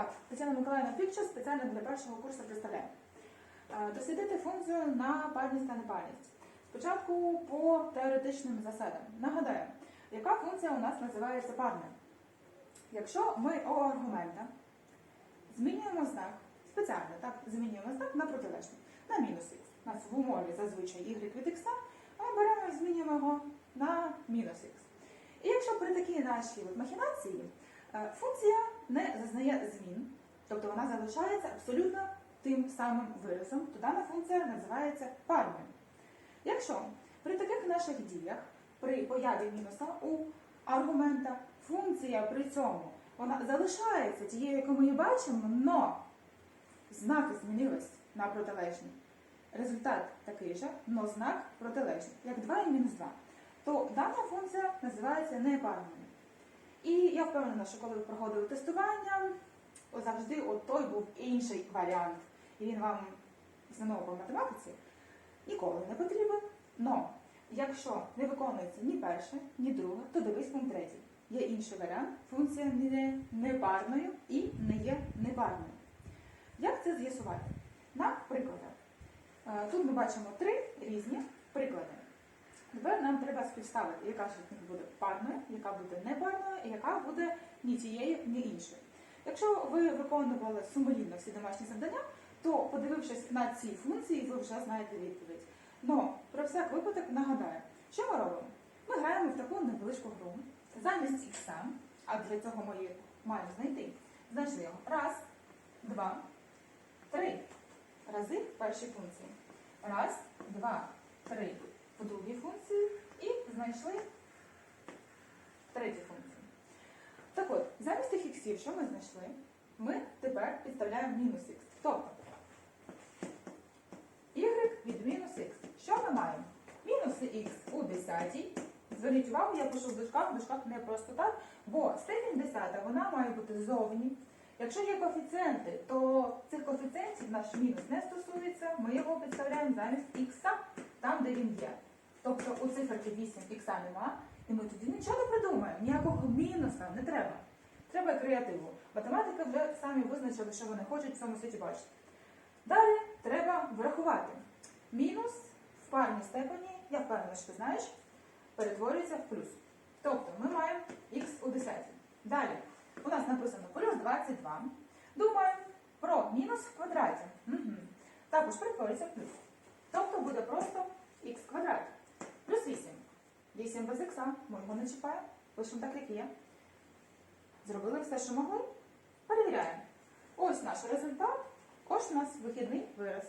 Так, Тетяна Миколаївна Пікча спеціально для першого курсу представляє. Е, Дослідити функцію на парність та непарність. Спочатку по теоретичним засадам. Нагадаю, яка функція у нас називається парною? Якщо ми у аргумента змінюємо знак, спеціально так, змінюємо знак на протилежний, на мінус х. У нас в умові зазвичай y від а ми беремо і змінюємо його на мінус х. І якщо при такій нашій махінації е, функція не тобто вона залишається абсолютно тим самим виразом, то дана функція називається парною. Якщо при таких наших діях, при появі мінуса у аргумента, функція при цьому вона залишається тією, яку ми її бачимо, но знаки змінились на протилежні. Результат такий же, но знак протилежний, як 2 і мінус 2. То дана функція називається непарною. І я впевнена, що коли ви проходили тестування, завжди от той був інший варіант. І він вам знову по математиці ніколи не потрібен. Но якщо не виконується ні перше, ні друге, то дивись пункт третій. Є інший варіант. Функція не непарною і не є непарною. Як це з'ясувати? На прикладах. Е, Тут ми бачимо три різні приклади. Тепер нам треба співставити, яка ж буде парною, яка буде непарною, і яка буде ні тією, ні іншою. Якщо ви виконували сумлінно всі домашні завдання, то подивившись на ці функції, ви вже знаєте відповідь. Но про всяк випадок нагадаю, що ми робимо? Ми граємо в таку невеличку гру. Замість ікса, а для цього ми її маємо знайти. Знайшли його. Раз, два, три рази в першій функції. Раз, два, три в другій функції і знайшли третю функцію. Тих іксів, що ми знайшли, ми тепер підставляємо мінус х. Тобто y від мінус х. Що ми маємо? Мінус х у десятій. Зверніть увагу, я пишу в дужках, в дужках не просто так, бо степінь десята вона має бути зовні. Якщо є коефіцієнти, то цих коефіцієнтів наш мінус не стосується, ми його підставляємо замість х там, де він є. Тобто у циферки 8 х нема, і ми тоді нічого не придумаємо, ніякого мінуса не треба. Треба креативу. Математики вже самі визначили, що вони хочуть в цьому світі бачити. Далі треба врахувати. Мінус в парній степені, я впевнена, що ти знаєш, перетворюється в плюс. Тобто ми маємо х у 10. Далі у нас написано плюс 22. Думаємо про мінус в квадраті. Угу. Також перетворюється в плюс. Тобто буде просто х квадрат. Плюс 8. 8 без х, ми його не чіпаємо. Пишемо так, як є. Зробили все, що могли. Перевіряємо. Ось наш результат. Ось у нас вихідний вираз.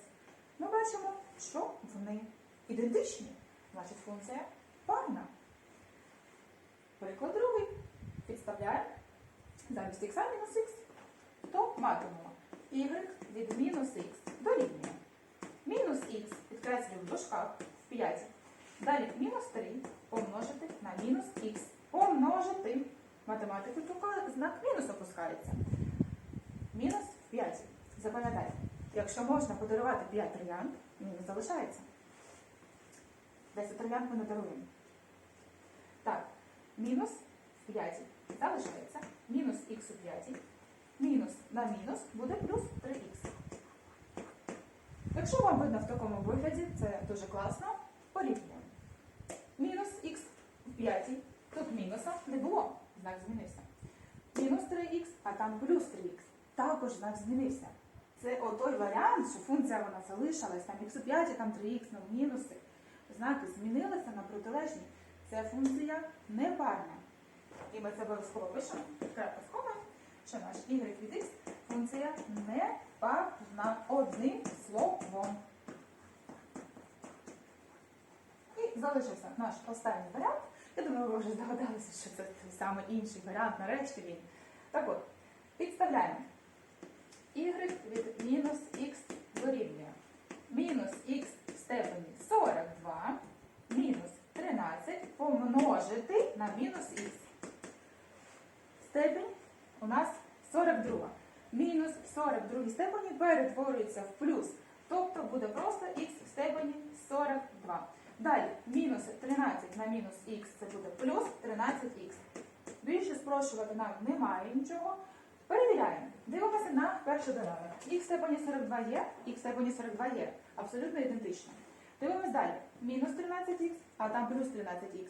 Ми бачимо, що вони ідентичні. Значить, функція парна. Приклад другий. Підставляємо замість х мінус х, то матимемо y від мінус х дорівнює. Мінус х підкреслюю в дужках в 5. Далі мінус 3 помножити на мінус х. Помножити. Математику тільки знак мінус опускається. Мінус в 5. Запам'ятайте, якщо можна подарувати 5 троянд, мінус залишається. 10 троянд ми не даруємо. Так, мінус в 5 залишається. Мінус х у 5. Мінус на мінус буде плюс 3х. Якщо вам видно в такому вигляді, це дуже класно, порівнюємо. Мінус х в 5. Тут мінуса не було, знак змінився. Мінус 3х, а там плюс 3х. Також знак змінився. Це отой варіант, що функція вона залишилась, там х у 5, там 3х, ну мінуси. Знаки змінилися на протилежні. Це функція непарна. І ми це обов'язково пишемо, крапка скома, що наш y від x функція непарна одним словом. І залишився наш останній варіант. Я думаю, ви вже здогадалися, що це той самий інший варіант, нарешті він. Так от, підставляємо. y від мінус х дорівнює. Мінус х в степені 42 мінус 13 помножити на мінус х. Степень у нас 42. Мінус 42 степені перетворюється в плюс. Тобто буде просто х в степені 42. Далі, мінус 13 на мінус х це буде плюс 13х. Більше спрощувати нам немає нічого. Перевіряємо. Дивимося на першу дорогу. Х степені 42 є, х степені 42 є. Абсолютно ідентично. Дивимось далі. Мінус 13х, а там плюс 13х.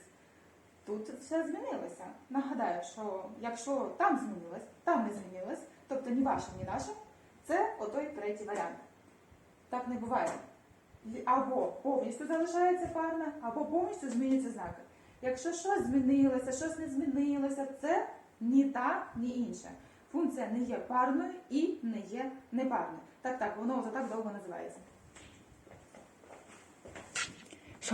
Тут все змінилося. Нагадаю, що якщо там змінилось, там не змінилось, тобто ні ваше, ні наше, це отой третій варіант. Так не буває. Або повністю залишається парна, або повністю змінюються знаки. Якщо щось змінилося, щось не змінилося, це ні та, ні інше. Функція не є парною і не є непарною. Так, так, воно за так довго називається.